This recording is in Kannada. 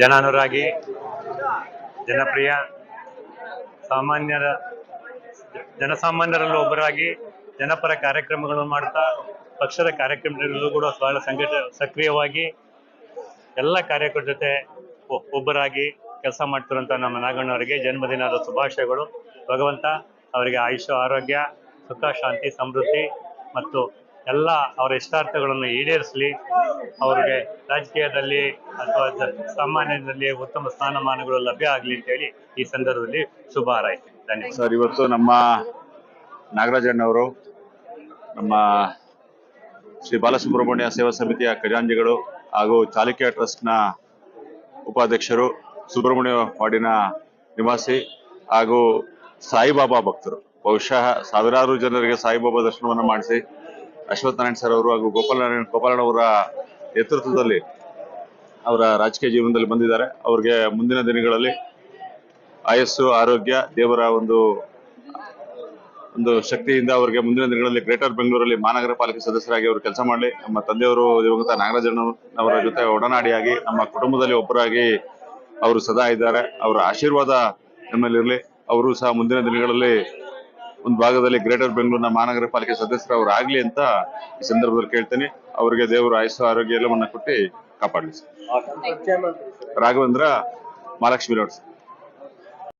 ಜನಾನುರಾಗಿ ಜನಪ್ರಿಯ ಸಾಮಾನ್ಯರ ಜನಸಾಮಾನ್ಯರಲ್ಲೂ ಒಬ್ಬರಾಗಿ ಜನಪರ ಕಾರ್ಯಕ್ರಮಗಳನ್ನು ಮಾಡ್ತಾ ಪಕ್ಷದ ಕಾರ್ಯಕ್ರಮಗಳಲ್ಲೂ ಕೂಡ ಬಹಳ ಸಂಘಟ ಸಕ್ರಿಯವಾಗಿ ಎಲ್ಲ ಕಾರ್ಯಕರ್ತರ ಜೊತೆ ಒಬ್ಬರಾಗಿ ಕೆಲಸ ಮಾಡ್ತಿರೋಂಥ ನಮ್ಮ ನಾಗಣ್ಣವರಿಗೆ ಜನ್ಮದಿನದ ಶುಭಾಶಯಗಳು. ಭಗವಂತ ಅವರಿಗೆ ಆಯುಷ್ಯ ಆರೋಗ್ಯ, ಸುಖ, ಶಾಂತಿ, ಸಮೃದ್ಧಿ ಮತ್ತು ಎಲ್ಲ ಅವರ ಇಷ್ಟಾರ್ಥಗಳನ್ನು ಈಡೇರಿಸಲಿ. ಅವರಿಗೆ ರಾಜಕೀಯದಲ್ಲಿ ಅಥವಾ ಸಾಮಾನ್ಯದಲ್ಲಿ ಉತ್ತಮ ಸ್ಥಾನಮಾನಗಳು ಲಭ್ಯ ಆಗಲಿ ಅಂತ ಹೇಳಿ ಈ ಸಂದರ್ಭದಲ್ಲಿ ಶುಭ ಧನ್ಯವಾದ. ಸರ್, ಇವತ್ತು ನಮ್ಮ ನಾಗರಾಜಣ್ಣವರು, ನಮ್ಮ ಶ್ರೀ ಬಾಲಸುಬ್ರಹ್ಮಣ್ಯ ಸೇವಾ ಸಮಿತಿಯ ಖಜಾಂಜಿಗಳು ಹಾಗೂ ಚಾಲುಕ್ಯ ಟ್ರಸ್ಟ್ನ ಉಪಾಧ್ಯಕ್ಷರು, ಸುಬ್ರಹ್ಮಣ್ಯ ವಾರ್ಡಿನ ನಿವಾಸಿ ಹಾಗೂ ಸಾಯಿಬಾಬಾ ಭಕ್ತರು. ಬಹುಶಃ ಸಾವಿರಾರು ಜನರಿಗೆ ಸಾಯಿಬಾಬಾ ದರ್ಶನವನ್ನು ಮಾಡಿಸಿ ಅಶ್ವಥ್ ನಾರಾಯಣ್ ಸರ್ ಅವರು ಹಾಗೂ ಗೋಪಾಲನಾರಾಯಣ ಗೋಪಾಲಣ್ಣವರ ನೇತೃತ್ವದಲ್ಲಿ ಅವರ ರಾಜಕೀಯ ಜೀವನದಲ್ಲಿ ಬಂದಿದ್ದಾರೆ. ಅವ್ರಿಗೆ ಮುಂದಿನ ದಿನಗಳಲ್ಲಿ ಆಯಸ್ಸು, ಆರೋಗ್ಯ, ದೇವರ ಒಂದು ಒಂದು ಶಕ್ತಿಯಿಂದ ಅವರಿಗೆ ಮುಂದಿನ ದಿನಗಳಲ್ಲಿ ಗ್ರೇಟರ್ ಬೆಂಗಳೂರಲ್ಲಿ ಮಹಾನಗರ ಪಾಲಿಕೆ ಸದಸ್ಯರಾಗಿ ಅವರು ಕೆಲಸ ಮಾಡಲಿ. ನಮ್ಮ ತಂದೆಯವರು ದಿವಂಗತ ನಾಗರಾಜಣ್ಣವರ ಜೊತೆ ಒಡನಾಡಿಯಾಗಿ ನಮ್ಮ ಕುಟುಂಬದಲ್ಲಿ ಒಬ್ಬರಾಗಿ ಅವರು ಸದಾ ಇದ್ದಾರೆ. ಅವರ ಆಶೀರ್ವಾದ ನಮ್ಮಲ್ಲಿರಲಿ. ಅವರು ಸಹ ಮುಂದಿನ ದಿನಗಳಲ್ಲಿ ಒಂದು ಭಾಗದಲ್ಲಿ ಗ್ರೇಟರ್ ಬೆಂಗಳೂರಿನ ಮಹಾನಗರ ಪಾಲಿಕೆ ಸದಸ್ಯರು ಅವರು ಆಗ್ಲಿ ಅಂತ ಈ ಸಂದರ್ಭದಲ್ಲಿ ಕೇಳ್ತೇನೆ. ಅವರಿಗೆ ದೇವರು ಆಯಸ್ಸು ಆರೋಗ್ಯ ಎಲ್ಲವನ್ನ ಕೊಟ್ಟು ಕಾಪಾಡಲಿ ರಾಘವೇಂದ್ರ ಮಹಾಲಕ್ಷ್ಮಿ ರೋಡ್